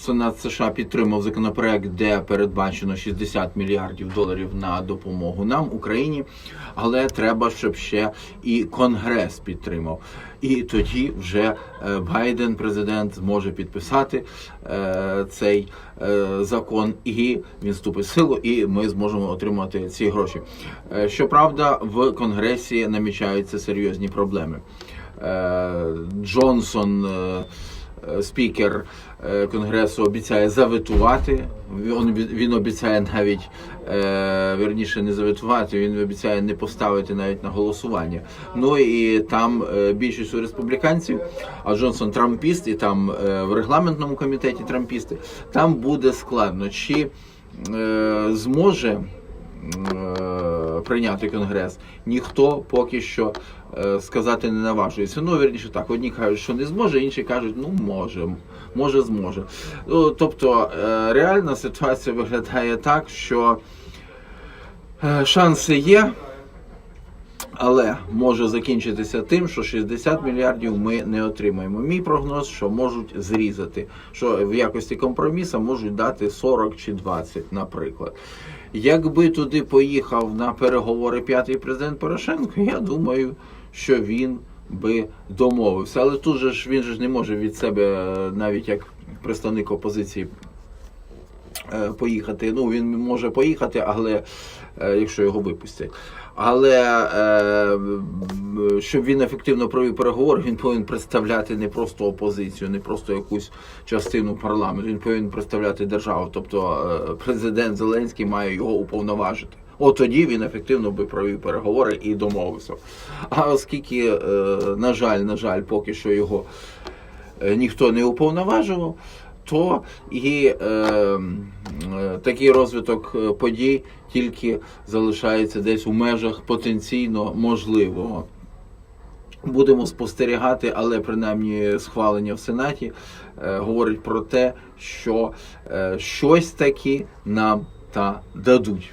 Сенат США підтримав законопроект, де передбачено 60 мільярдів доларів на допомогу нам, Україні. Але треба, щоб ще і Конгрес підтримав. І тоді вже е, Байден, президент, зможе підписати е, цей е, закон, і він вступить в силу, і ми зможемо отримати ці гроші. Щоправда, в Конгресі намічаються серйозні проблеми. Джонсон. Е, Спікер е, конгресу обіцяє заветувати. Він, обіцяє навіть е, вірніше не заветувати. Він обіцяє не поставити навіть на голосування. Ну і там більшість у республіканців, а Джонсон трампіст, і там в регламентному комітеті трампісти. Там буде складно, чи зможе прийняти конгрес. Ніхто поки що е, сказати не наважується. Ну, вірніше так, одні кажуть, що не зможе, інші кажуть, ну може, може зможе. Ну, тобто е, реальна ситуація виглядає так, що е, шанси є. Але може закінчитися тим, що 60 мільярдів ми не отримаємо. Мій прогноз, що можуть зрізати, що в якості компромісу можуть дати 40 чи 20, наприклад. Якби туди поїхав на переговори п'ятий президент Порошенко, я думаю, що він би домовився. Але тут же ж він же ж не може від себе, е, навіть як представник опозиції, поїхати. Ну, він може поїхати, але е, якщо його випустять. Але е, щоб він ефективно провів переговори, він повинен представляти не просто опозицію, не просто якусь частину парламенту. Він повинен представляти державу. Тобто е, президент Зеленський має його уповноважити. От тоді він ефективно би провів переговори і домовився. А оскільки, е, на жаль, на жаль, поки що його е, ніхто не уповноважував, то і е, е, такий розвиток е, подій тільки залишається десь у межах потенційно можливого. Будемо спостерігати, але принаймні схвалення в Сенаті е, говорить про те, що е, щось таки нам та дадуть.